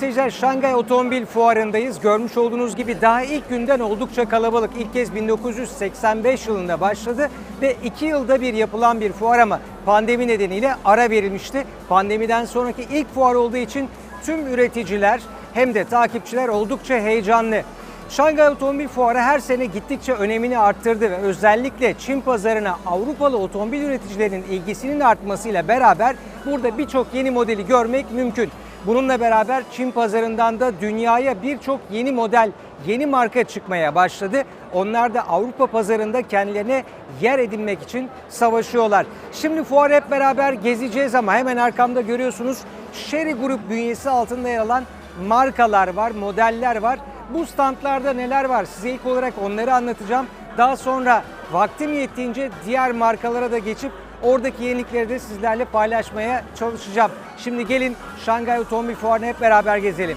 Seyirciler Şangay Otomobil Fuarı'ndayız. Görmüş olduğunuz gibi daha ilk günden oldukça kalabalık. İlk kez 1985 yılında başladı ve 2 yılda bir yapılan bir fuar ama pandemi nedeniyle ara verilmişti. Pandemiden sonraki ilk fuar olduğu için tüm üreticiler hem de takipçiler oldukça heyecanlı. Şangay Otomobil Fuarı her sene gittikçe önemini arttırdı ve özellikle Çin pazarına Avrupalı otomobil üreticilerinin ilgisinin artmasıyla beraber burada birçok yeni modeli görmek mümkün. Bununla beraber Çin pazarından da dünyaya birçok yeni model, yeni marka çıkmaya başladı. Onlar da Avrupa pazarında kendilerine yer edinmek için savaşıyorlar. Şimdi fuarı hep beraber gezeceğiz ama hemen arkamda görüyorsunuz Sherry Grup bünyesi altında yer alan markalar var, modeller var. Bu standlarda neler var? Size ilk olarak onları anlatacağım. Daha sonra vaktim yettiğince diğer markalara da geçip oradaki yenilikleri de sizlerle paylaşmaya çalışacağım. Şimdi gelin Şangay Otomobil Fuarı'nı hep beraber gezelim.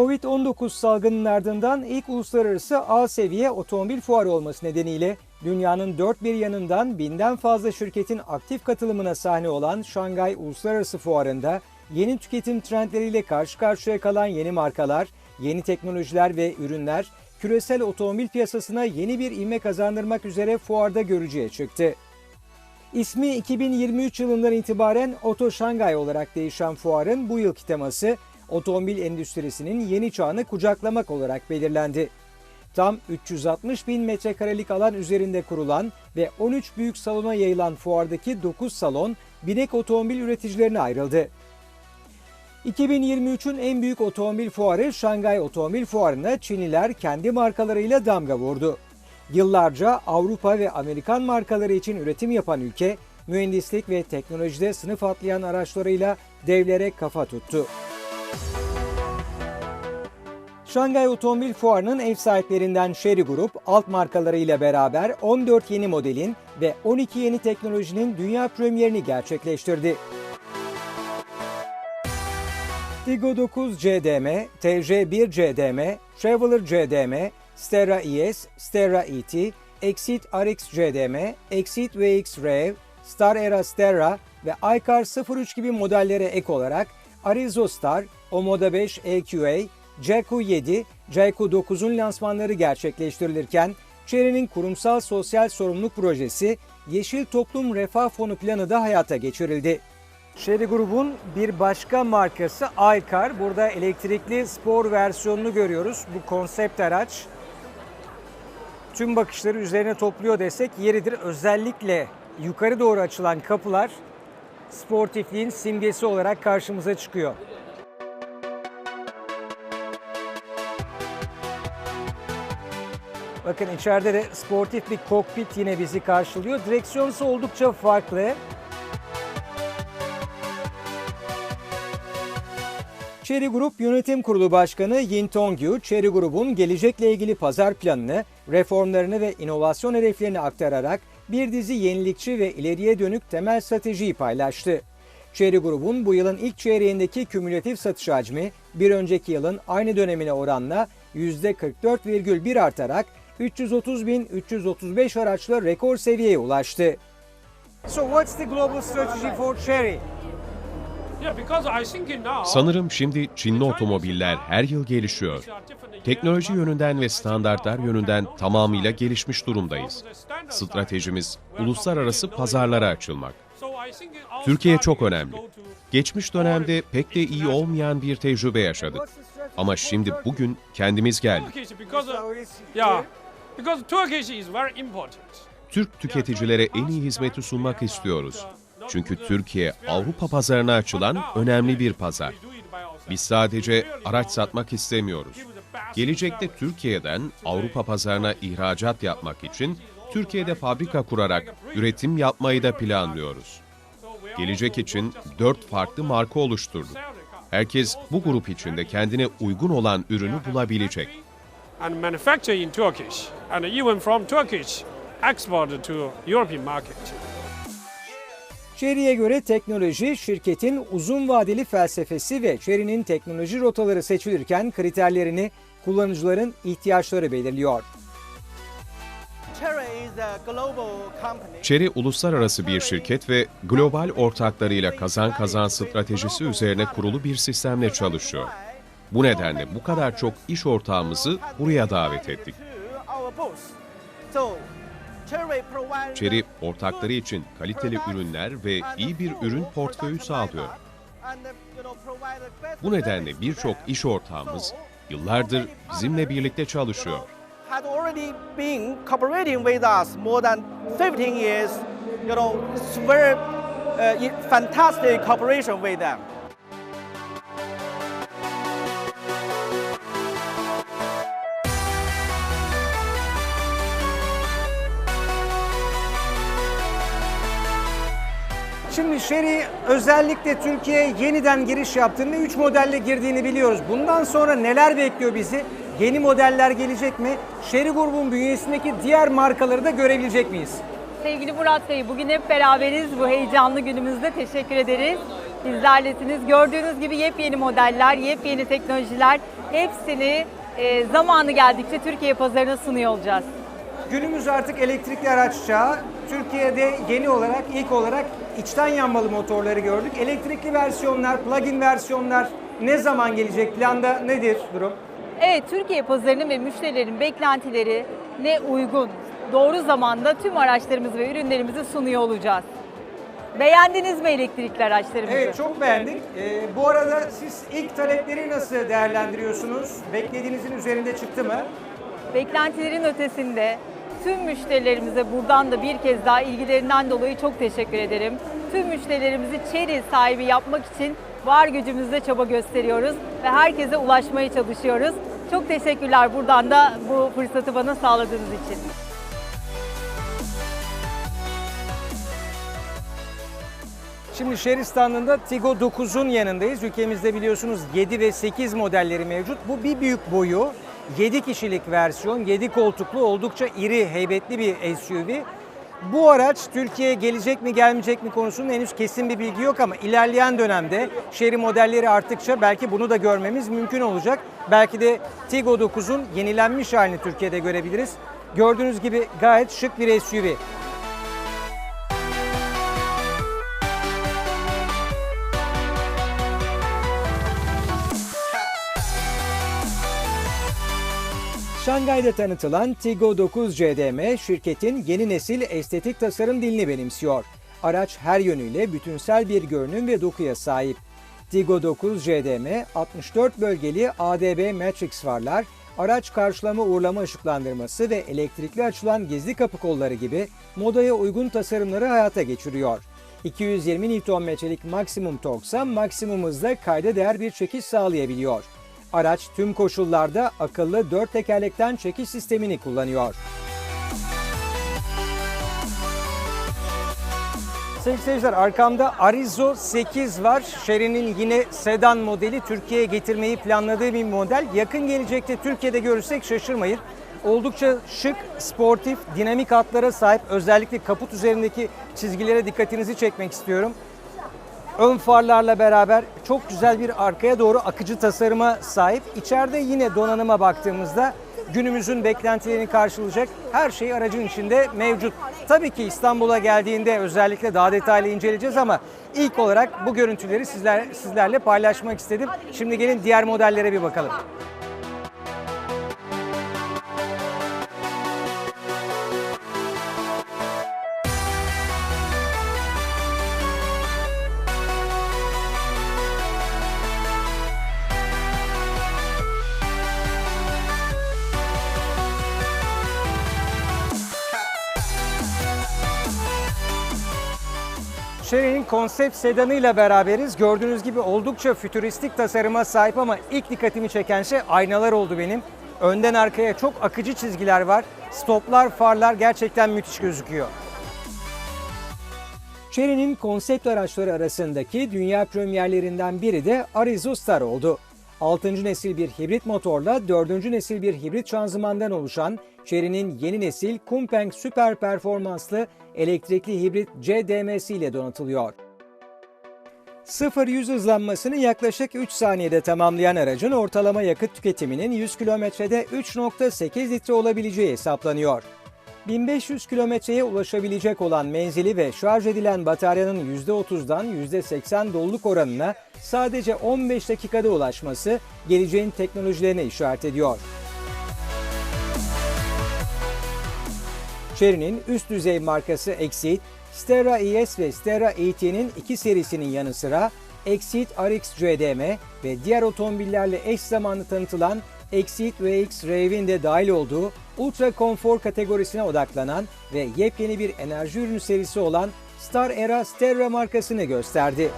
Covid-19 salgının ardından ilk uluslararası A seviye otomobil fuarı olması nedeniyle dünyanın dört bir yanından binden fazla şirketin aktif katılımına sahne olan Şangay Uluslararası Fuarı'nda yeni tüketim trendleriyle karşı karşıya kalan yeni markalar, yeni teknolojiler ve ürünler küresel otomobil piyasasına yeni bir ivme kazandırmak üzere fuarda görücüye çıktı. İsmi 2023 yılından itibaren Oto Şangay olarak değişen fuarın bu yılki teması otomobil endüstrisinin yeni çağını kucaklamak olarak belirlendi. Tam 360 bin metrekarelik alan üzerinde kurulan ve 13 büyük salona yayılan fuardaki 9 salon binek otomobil üreticilerine ayrıldı. 2023'ün en büyük otomobil fuarı Şangay Otomobil Fuarı'na Çinliler kendi markalarıyla damga vurdu. Yıllarca Avrupa ve Amerikan markaları için üretim yapan ülke, mühendislik ve teknolojide sınıf atlayan araçlarıyla devlere kafa tuttu. Şangay Otomobil Fuarı'nın ev sahiplerinden Sherry Group alt markalarıyla beraber 14 yeni modelin ve 12 yeni teknolojinin dünya premierini gerçekleştirdi. Tiggo 9 CDM, TJ1 CDM, Traveler CDM, Stera ES, Stera ET, Exit RX CDM, Exit VX Rev, Star Era Stera ve iCar 03 gibi modellere ek olarak Arizo Star, Omoda 5 EQA, Jaco 7, Jaco 9'un lansmanları gerçekleştirilirken Chery'nin kurumsal sosyal sorumluluk projesi Yeşil Toplum Refah Fonu planı da hayata geçirildi. Chery grubun bir başka markası iCar. Burada elektrikli spor versiyonunu görüyoruz. Bu konsept araç tüm bakışları üzerine topluyor desek yeridir. Özellikle yukarı doğru açılan kapılar sportifliğin simgesi olarak karşımıza çıkıyor. Bakın içeride de sportif bir kokpit yine bizi karşılıyor. Direksiyonsu oldukça farklı. Chery Group Yönetim Kurulu Başkanı Yin Tongyu, Chery Group'un gelecekle ilgili pazar planını, reformlarını ve inovasyon hedeflerini aktararak bir dizi yenilikçi ve ileriye dönük temel stratejiyi paylaştı. Chery Group'un bu yılın ilk çeyreğindeki kümülatif satış hacmi bir önceki yılın aynı dönemine oranla %44,1 artarak 330.335 araçla rekor seviyeye ulaştı. So what's the global strategy for Chery? Sanırım şimdi Çinli otomobiller her yıl gelişiyor. Teknoloji yönünden ve standartlar yönünden tamamıyla gelişmiş durumdayız. Stratejimiz uluslararası pazarlara açılmak. Türkiye çok önemli. Geçmiş dönemde pek de iyi olmayan bir tecrübe yaşadık. Ama şimdi bugün kendimiz geldik. Türk tüketicilere en iyi hizmeti sunmak istiyoruz. Çünkü Türkiye Avrupa pazarına açılan önemli bir pazar. Biz sadece araç satmak istemiyoruz. Gelecekte Türkiye'den Avrupa pazarına ihracat yapmak için Türkiye'de fabrika kurarak üretim yapmayı da planlıyoruz. Gelecek için dört farklı marka oluşturduk. Herkes bu grup içinde kendine uygun olan ürünü bulabilecek. and manufacture in Turkish and even from Turkish export to European market. Chery'e göre teknoloji şirketin uzun vadeli felsefesi ve Chery'nin teknoloji rotaları seçilirken kriterlerini kullanıcıların ihtiyaçları belirliyor. Chery uluslararası bir şirket ve global ortaklarıyla kazan kazan stratejisi üzerine kurulu bir sistemle çalışıyor. Bu nedenle bu kadar çok iş ortağımızı buraya davet ettik. Cherry ortakları için kaliteli ürünler ve iyi bir ürün portföyü sağlıyor. Bu nedenle birçok iş ortağımız yıllardır bizimle birlikte çalışıyor. had already been cooperating with us more than 15 years. You know, it's very uh, fantastic cooperation with them. Sherry özellikle Türkiye'ye yeniden giriş yaptığını ve 3 modelle girdiğini biliyoruz. Bundan sonra neler bekliyor bizi? Yeni modeller gelecek mi? Sherry grubun bünyesindeki diğer markaları da görebilecek miyiz? Sevgili Murat Bey, bugün hep beraberiz. Bu heyecanlı günümüzde teşekkür ederiz. Bizlerlesiniz. Gördüğünüz gibi yepyeni modeller, yepyeni teknolojiler hepsini e, zamanı geldikçe Türkiye pazarına sunuyor olacağız. Günümüz artık elektrikli araç çağı. Türkiye'de yeni olarak, ilk olarak içten yanmalı motorları gördük. Elektrikli versiyonlar, plug-in versiyonlar ne zaman gelecek? Planda nedir durum? Evet, Türkiye pazarının ve müşterilerin beklentileri ne uygun, doğru zamanda tüm araçlarımızı ve ürünlerimizi sunuyor olacağız. Beğendiniz mi elektrikli araçlarımızı? Evet çok beğendik. Ee, bu arada siz ilk talepleri nasıl değerlendiriyorsunuz? Beklediğinizin üzerinde çıktı mı? Beklentilerin ötesinde tüm müşterilerimize buradan da bir kez daha ilgilerinden dolayı çok teşekkür ederim. Tüm müşterilerimizi Chery sahibi yapmak için var gücümüzle çaba gösteriyoruz ve herkese ulaşmaya çalışıyoruz. Çok teşekkürler buradan da bu fırsatı bana sağladığınız için. Şimdi Sherry standında Tigo 9'un yanındayız. Ülkemizde biliyorsunuz 7 ve 8 modelleri mevcut. Bu bir büyük boyu. 7 kişilik versiyon, 7 koltuklu oldukça iri, heybetli bir SUV. Bu araç Türkiye'ye gelecek mi gelmeyecek mi konusunda henüz kesin bir bilgi yok ama ilerleyen dönemde Sherry modelleri arttıkça belki bunu da görmemiz mümkün olacak. Belki de Tigo 9'un yenilenmiş halini Türkiye'de görebiliriz. Gördüğünüz gibi gayet şık bir SUV. Şangay'da tanıtılan Tigo 9 CDM şirketin yeni nesil estetik tasarım dilini benimsiyor. Araç her yönüyle bütünsel bir görünüm ve dokuya sahip. Tigo 9 CDM 64 bölgeli ADB Matrix farlar, araç karşılama uğurlama ışıklandırması ve elektrikli açılan gizli kapı kolları gibi modaya uygun tasarımları hayata geçiriyor. 220 Nm'lik maksimum torksa maksimum hızla kayda değer bir çekiş sağlayabiliyor. Araç tüm koşullarda akıllı dört tekerlekten çekiş sistemini kullanıyor. Sevgili seyirciler arkamda Arizo 8 var. Sherry'nin yine sedan modeli Türkiye'ye getirmeyi planladığı bir model. Yakın gelecekte Türkiye'de görürsek şaşırmayın. Oldukça şık, sportif, dinamik hatlara sahip. Özellikle kaput üzerindeki çizgilere dikkatinizi çekmek istiyorum. Ön farlarla beraber çok güzel bir arkaya doğru akıcı tasarıma sahip. İçeride yine donanıma baktığımızda günümüzün beklentilerini karşılayacak her şey aracın içinde mevcut. Tabii ki İstanbul'a geldiğinde özellikle daha detaylı inceleyeceğiz ama ilk olarak bu görüntüleri sizler, sizlerle paylaşmak istedim. Şimdi gelin diğer modellere bir bakalım. Konsept sedanıyla beraberiz. Gördüğünüz gibi oldukça fütüristik tasarıma sahip ama ilk dikkatimi çeken şey aynalar oldu benim. Önden arkaya çok akıcı çizgiler var. Stoplar, farlar gerçekten müthiş gözüküyor. Chery'nin konsept araçları arasındaki dünya premierlerinden biri de Arizo Star oldu. 6. nesil bir hibrit motorla 4. nesil bir hibrit şanzımandan oluşan Chery'nin yeni nesil Kumpeng süper performanslı elektrikli hibrit CDM'si ile donatılıyor. 0-100 hızlanmasını yaklaşık 3 saniyede tamamlayan aracın ortalama yakıt tüketiminin 100 kilometrede 3.8 litre olabileceği hesaplanıyor. 1500 kilometreye ulaşabilecek olan menzili ve şarj edilen bataryanın %30'dan %80 doluluk oranına sadece 15 dakikada ulaşması geleceğin teknolojilerine işaret ediyor. Chery'nin üst düzey markası Exceed, Stera ES ve Stera ET'nin iki serisinin yanı sıra Exceed RX CDM ve diğer otomobillerle eş zamanlı tanıtılan Exceed VX Rave'in de dahil olduğu ultra konfor kategorisine odaklanan ve yepyeni bir enerji ürünü serisi olan Star Era Sterra markasını gösterdi.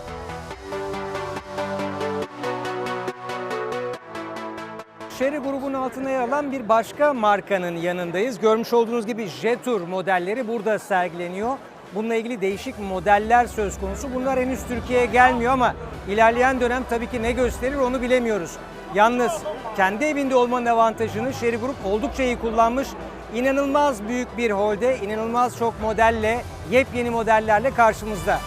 Chery grubun altına yer alan bir başka markanın yanındayız. Görmüş olduğunuz gibi Jetour modelleri burada sergileniyor. Bununla ilgili değişik modeller söz konusu. Bunlar henüz Türkiye'ye gelmiyor ama ilerleyen dönem tabii ki ne gösterir onu bilemiyoruz. Yalnız kendi evinde olmanın avantajını Chery Group oldukça iyi kullanmış. İnanılmaz büyük bir holde, inanılmaz çok modelle, yepyeni modellerle karşımızda.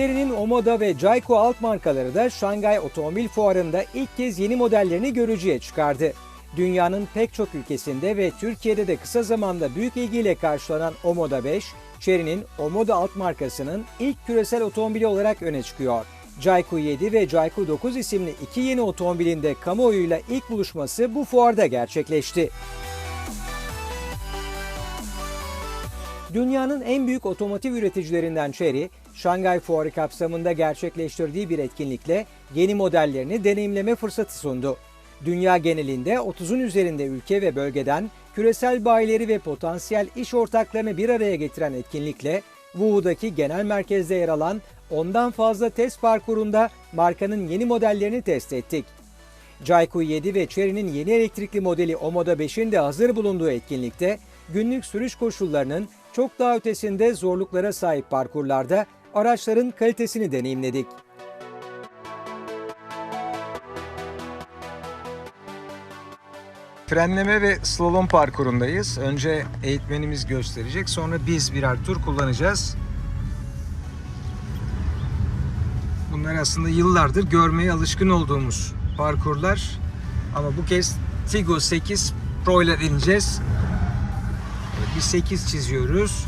Chery'nin Omoda ve Jayco alt markaları da Şangay Otomobil Fuarı'nda ilk kez yeni modellerini görücüye çıkardı. Dünyanın pek çok ülkesinde ve Türkiye'de de kısa zamanda büyük ilgiyle karşılanan Omoda 5, Chery'nin Omoda alt markasının ilk küresel otomobili olarak öne çıkıyor. Jayco 7 ve Jayco 9 isimli iki yeni otomobilin de kamuoyuyla ilk buluşması bu fuarda gerçekleşti. Dünyanın en büyük otomotiv üreticilerinden Chery, Şangay Fuarı kapsamında gerçekleştirdiği bir etkinlikle yeni modellerini deneyimleme fırsatı sundu. Dünya genelinde 30'un üzerinde ülke ve bölgeden küresel bayileri ve potansiyel iş ortaklarını bir araya getiren etkinlikle Wuhu'daki genel merkezde yer alan ondan fazla test parkurunda markanın yeni modellerini test ettik. Jayco 7 ve Chery'nin yeni elektrikli modeli Omoda 5'in de hazır bulunduğu etkinlikte günlük sürüş koşullarının çok daha ötesinde zorluklara sahip parkurlarda araçların kalitesini deneyimledik. Frenleme ve slalom parkurundayız. Önce eğitmenimiz gösterecek, sonra biz birer tur kullanacağız. Bunlar aslında yıllardır görmeye alışkın olduğumuz parkurlar. Ama bu kez Tigo 8 Pro ile deneyeceğiz. Bir 8 çiziyoruz.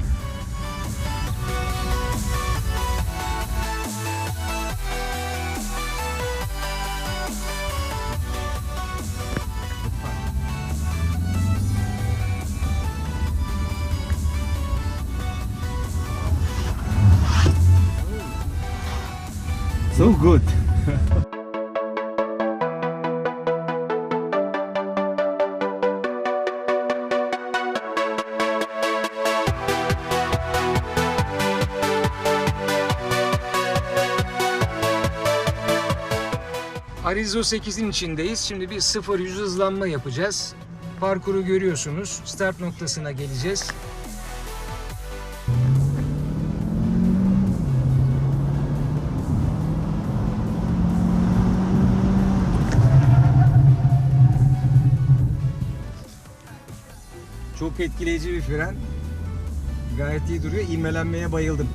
So good. Arizo 8'in içindeyiz. Şimdi bir 0-100 hızlanma yapacağız. Parkuru görüyorsunuz. Start noktasına geleceğiz. Çok etkileyici bir fren. Gayet iyi duruyor. İvmelenmeye bayıldım.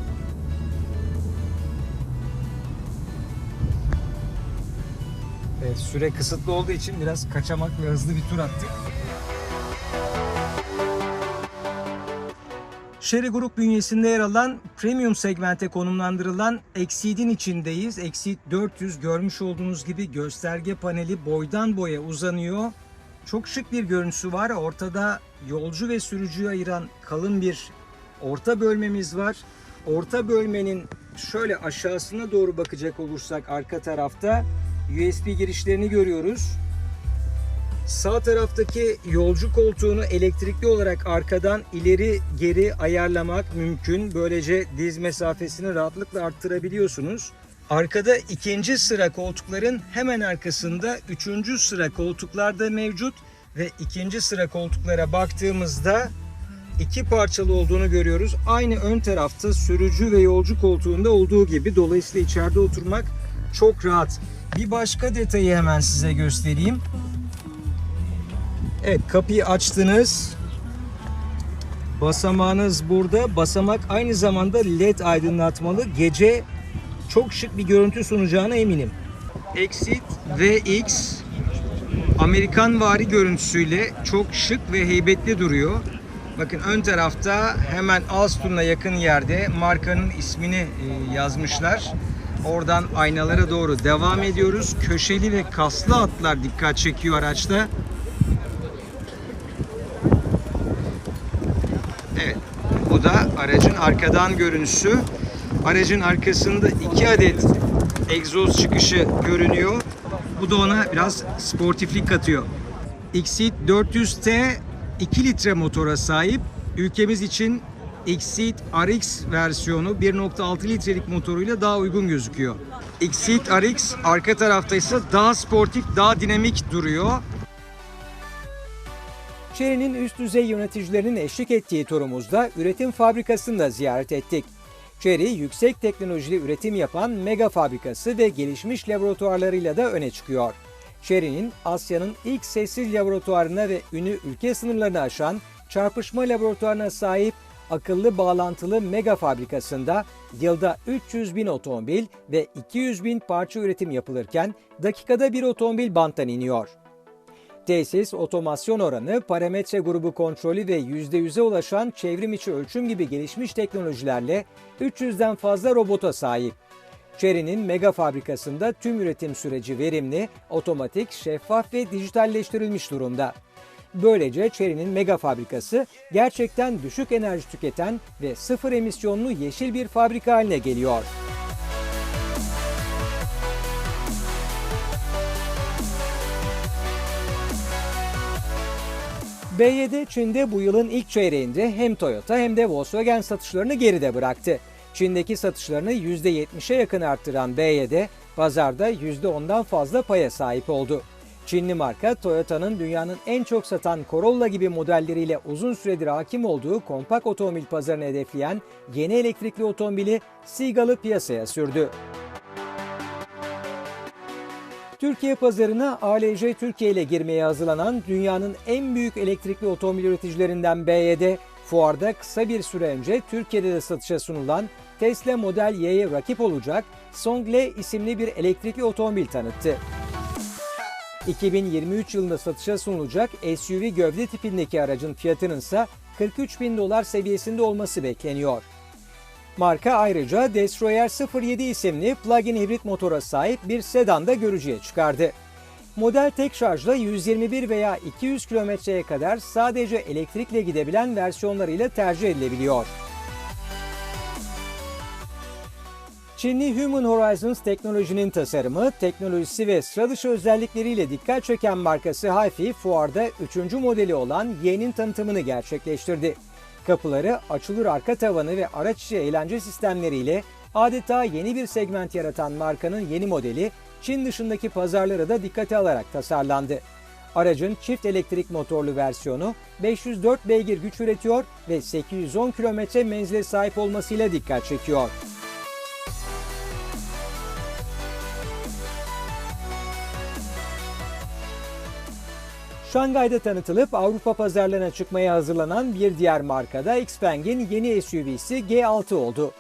Süre kısıtlı olduğu için biraz kaçamak ve hızlı bir tur attık. Sherry Group bünyesinde yer alan premium segmente konumlandırılan Exceed'in içindeyiz. Exceed 400 görmüş olduğunuz gibi gösterge paneli boydan boya uzanıyor. Çok şık bir görüntüsü var. Ortada yolcu ve sürücüyü ayıran kalın bir orta bölmemiz var. Orta bölmenin şöyle aşağısına doğru bakacak olursak arka tarafta USB girişlerini görüyoruz. Sağ taraftaki yolcu koltuğunu elektrikli olarak arkadan ileri geri ayarlamak mümkün. Böylece diz mesafesini rahatlıkla arttırabiliyorsunuz. Arkada ikinci sıra koltukların hemen arkasında üçüncü sıra koltuklar da mevcut ve ikinci sıra koltuklara baktığımızda iki parçalı olduğunu görüyoruz. Aynı ön tarafta sürücü ve yolcu koltuğunda olduğu gibi dolayısıyla içeride oturmak çok rahat. Bir başka detayı hemen size göstereyim. Evet kapıyı açtınız. Basamağınız burada. Basamak aynı zamanda led aydınlatmalı. Gece çok şık bir görüntü sunacağına eminim. Exit VX Amerikan vari görüntüsüyle çok şık ve heybetli duruyor. Bakın ön tarafta hemen Alstom'la yakın yerde markanın ismini e, yazmışlar. Oradan aynalara doğru devam ediyoruz. Köşeli ve kaslı atlar dikkat çekiyor araçta. Evet, bu da aracın arkadan görünüşü. Aracın arkasında iki adet egzoz çıkışı görünüyor. Bu da ona biraz sportiflik katıyor. Exceed 400T 2 litre motora sahip. Ülkemiz için Exceed RX versiyonu 1.6 litrelik motoruyla daha uygun gözüküyor. Exceed RX arka tarafta ise daha sportif, daha dinamik duruyor. Chery'nin üst düzey yöneticilerinin eşlik ettiği turumuzda üretim fabrikasını da ziyaret ettik. Chery, yüksek teknolojili üretim yapan mega fabrikası ve gelişmiş laboratuvarlarıyla da öne çıkıyor. Chery'nin Asya'nın ilk sessiz laboratuvarına ve ünü ülke sınırlarını aşan çarpışma laboratuvarına sahip akıllı bağlantılı mega fabrikasında yılda 300 bin otomobil ve 200 bin parça üretim yapılırken dakikada bir otomobil banttan iniyor. Tesis, otomasyon oranı, parametre grubu kontrolü ve %100'e ulaşan çevrim içi ölçüm gibi gelişmiş teknolojilerle 300'den fazla robota sahip. Chery'nin mega fabrikasında tüm üretim süreci verimli, otomatik, şeffaf ve dijitalleştirilmiş durumda. Böylece Chery'nin mega fabrikası gerçekten düşük enerji tüketen ve sıfır emisyonlu yeşil bir fabrika haline geliyor. BYD Çin'de bu yılın ilk çeyreğinde hem Toyota hem de Volkswagen satışlarını geride bıraktı. Çin'deki satışlarını %70'e yakın arttıran BYD, pazarda %10'dan fazla paya sahip oldu. Çinli marka Toyota'nın dünyanın en çok satan Corolla gibi modelleriyle uzun süredir hakim olduğu kompakt otomobil pazarını hedefleyen yeni elektrikli otomobili Seagull'ı piyasaya sürdü. Türkiye pazarına ALJ Türkiye ile girmeye hazırlanan dünyanın en büyük elektrikli otomobil üreticilerinden BYD, fuarda kısa bir süre önce Türkiye'de de satışa sunulan Tesla Model Y'ye rakip olacak Songle isimli bir elektrikli otomobil tanıttı. 2023 yılında satışa sunulacak SUV gövde tipindeki aracın fiyatının ise 43 bin dolar seviyesinde olması bekleniyor. Marka ayrıca Destroyer 07 isimli plug-in hibrit motora sahip bir sedan da görücüye çıkardı. Model tek şarjla 121 veya 200 kilometreye kadar sadece elektrikle gidebilen versiyonlarıyla tercih edilebiliyor. Çinli Human Horizons teknolojinin tasarımı, teknolojisi ve sıra dışı özellikleriyle dikkat çeken markası Hi-Fi fuarda 3. modeli olan Y'nin tanıtımını gerçekleştirdi. Kapıları, açılır arka tavanı ve araç içi eğlence sistemleriyle adeta yeni bir segment yaratan markanın yeni modeli Çin dışındaki pazarlara da dikkate alarak tasarlandı. Aracın çift elektrik motorlu versiyonu 504 beygir güç üretiyor ve 810 kilometre menzile sahip olmasıyla dikkat çekiyor. Şangay'da tanıtılıp Avrupa pazarlarına çıkmaya hazırlanan bir diğer markada Xpeng'in yeni SUV'si G6 oldu.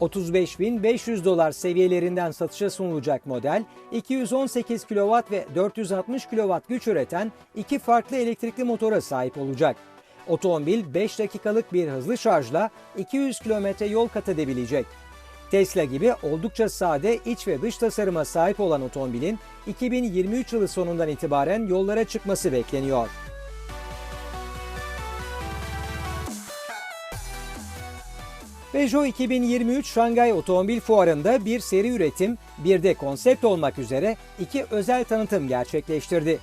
35.500 dolar seviyelerinden satışa sunulacak model, 218 kW ve 460 kW güç üreten iki farklı elektrikli motora sahip olacak. Otomobil 5 dakikalık bir hızlı şarjla 200 km yol kat edebilecek. Tesla gibi oldukça sade iç ve dış tasarıma sahip olan otomobilin 2023 yılı sonundan itibaren yollara çıkması bekleniyor. Peugeot 2023 Şangay Otomobil Fuarı'nda bir seri üretim, bir de konsept olmak üzere iki özel tanıtım gerçekleştirdi.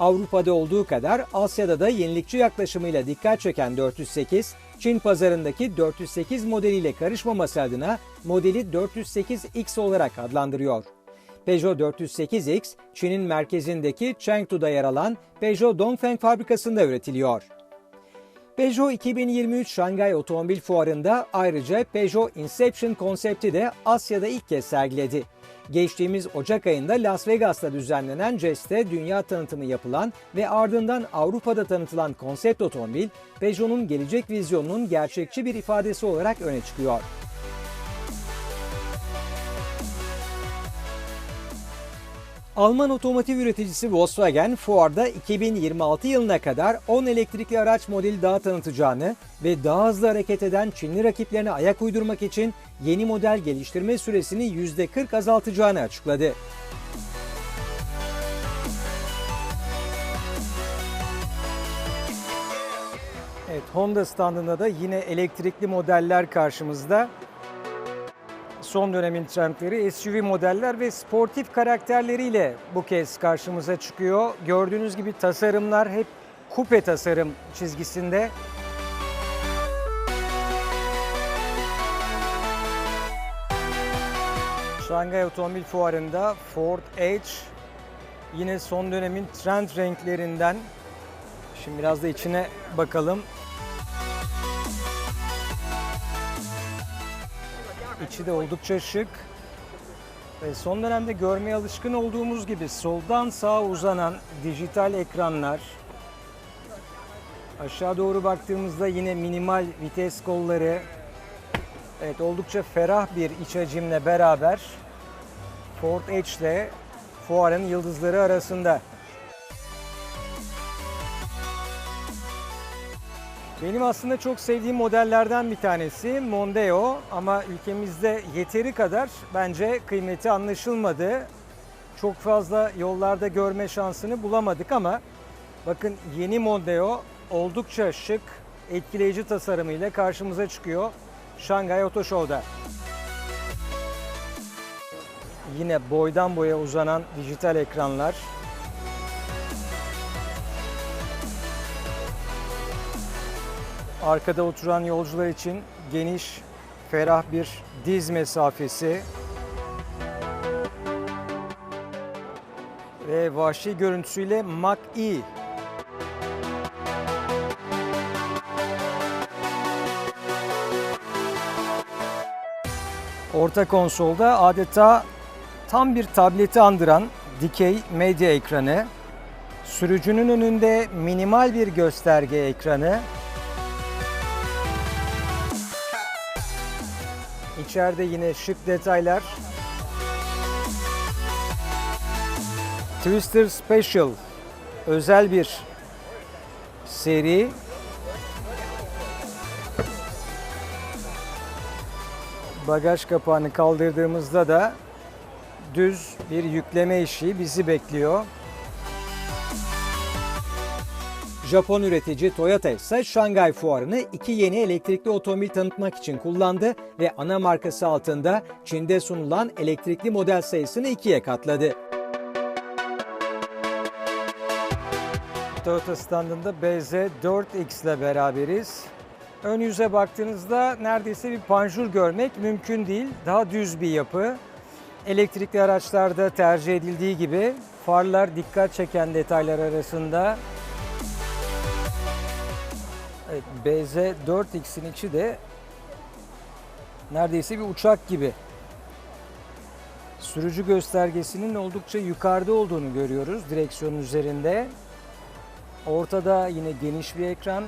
Avrupa'da olduğu kadar Asya'da da yenilikçi yaklaşımıyla dikkat çeken 408, Çin pazarındaki 408 modeliyle karışmaması adına modeli 408X olarak adlandırıyor. Peugeot 408X, Çin'in merkezindeki Chengdu'da yer alan Peugeot Dongfeng fabrikasında üretiliyor. Peugeot 2023 Şangay Otomobil Fuarı'nda ayrıca Peugeot Inception konsepti de Asya'da ilk kez sergiledi. Geçtiğimiz Ocak ayında Las Vegas'ta düzenlenen CES'te dünya tanıtımı yapılan ve ardından Avrupa'da tanıtılan konsept otomobil, Peugeot'un gelecek vizyonunun gerçekçi bir ifadesi olarak öne çıkıyor. Alman otomotiv üreticisi Volkswagen fuarda 2026 yılına kadar 10 elektrikli araç modeli daha tanıtacağını ve daha hızlı hareket eden Çinli rakiplerine ayak uydurmak için yeni model geliştirme süresini %40 azaltacağını açıkladı. Evet, Honda standında da yine elektrikli modeller karşımızda. Son dönemin trendleri SUV modeller ve sportif karakterleriyle bu kez karşımıza çıkıyor. Gördüğünüz gibi tasarımlar hep kupe tasarım çizgisinde. Şangay Otomobil Fuarı'nda Ford Edge yine son dönemin trend renklerinden. Şimdi biraz da içine bakalım. İçi de oldukça şık. Ve son dönemde görmeye alışkın olduğumuz gibi soldan sağa uzanan dijital ekranlar. Aşağı doğru baktığımızda yine minimal vites kolları. Evet oldukça ferah bir iç hacimle beraber Ford Edge ile fuarın yıldızları arasında. Benim aslında çok sevdiğim modellerden bir tanesi Mondeo ama ülkemizde yeteri kadar bence kıymeti anlaşılmadı. Çok fazla yollarda görme şansını bulamadık ama bakın yeni Mondeo oldukça şık, etkileyici tasarımıyla karşımıza çıkıyor Şangay Auto Show'da. Yine boydan boya uzanan dijital ekranlar. Arkada oturan yolcular için geniş, ferah bir diz mesafesi. Ve vahşi görüntüsüyle Mach-E Orta konsolda adeta tam bir tableti andıran dikey medya ekranı, sürücünün önünde minimal bir gösterge ekranı, İçeride yine şık detaylar. Twister Special özel bir seri. Bagaj kapağını kaldırdığımızda da düz bir yükleme işi bizi bekliyor. Japon üretici Toyota ise Şangay Fuarı'nı iki yeni elektrikli otomobil tanıtmak için kullandı ve ana markası altında Çin'de sunulan elektrikli model sayısını ikiye katladı. Toyota standında BZ4X ile beraberiz. Ön yüze baktığınızda neredeyse bir panjur görmek mümkün değil. Daha düz bir yapı. Elektrikli araçlarda tercih edildiği gibi farlar dikkat çeken detaylar arasında. Evet, BZ4X'in içi de neredeyse bir uçak gibi. Sürücü göstergesinin oldukça yukarıda olduğunu görüyoruz direksiyonun üzerinde. Ortada yine geniş bir ekran.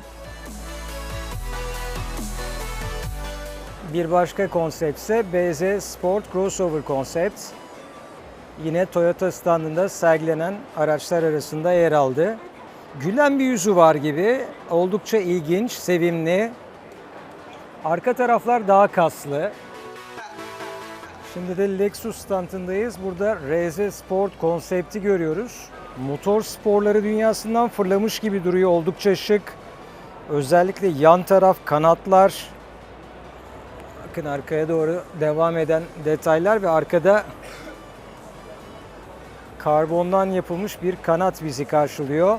Bir başka konsept ise BZ Sport Crossover konsept. Yine Toyota standında sergilenen araçlar arasında yer aldı. Gülen bir yüzü var gibi. Oldukça ilginç, sevimli. Arka taraflar daha kaslı. Şimdi de Lexus standındayız. Burada RZ Sport konsepti görüyoruz. Motor sporları dünyasından fırlamış gibi duruyor. Oldukça şık. Özellikle yan taraf kanatlar. Bakın arkaya doğru devam eden detaylar ve arkada karbondan yapılmış bir kanat bizi karşılıyor.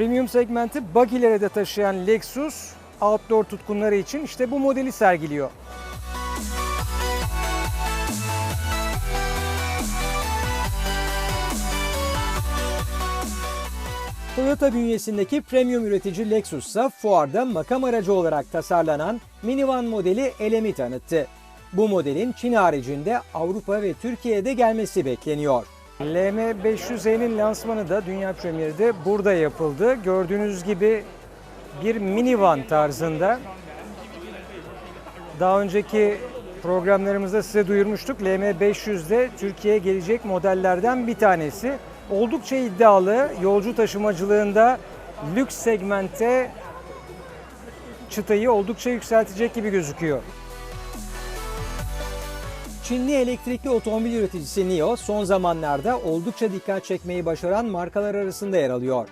Premium segmenti buggy'lere de taşıyan Lexus outdoor tutkunları için işte bu modeli sergiliyor. Toyota bünyesindeki premium üretici Lexus ise fuarda makam aracı olarak tasarlanan minivan modeli LM'i tanıttı. Bu modelin Çin haricinde Avrupa ve Türkiye'de gelmesi bekleniyor. LM500E'nin lansmanı da dünya premieri de burada yapıldı. Gördüğünüz gibi bir minivan tarzında. Daha önceki Programlarımızda size duyurmuştuk. LM500 de Türkiye'ye gelecek modellerden bir tanesi. Oldukça iddialı, yolcu taşımacılığında lüks segmentte çıtayı oldukça yükseltecek gibi gözüküyor. Çinli elektrikli otomobil üreticisi NIO son zamanlarda oldukça dikkat çekmeyi başaran markalar arasında yer alıyor.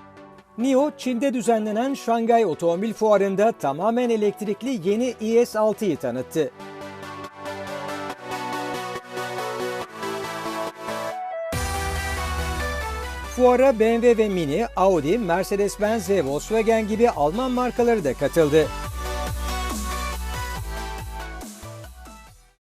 NIO, Çin'de düzenlenen Şangay Otomobil Fuarı'nda tamamen elektrikli yeni ES6'yı tanıttı. Fuara BMW ve Mini, Audi, Mercedes-Benz ve Volkswagen gibi Alman markaları da katıldı.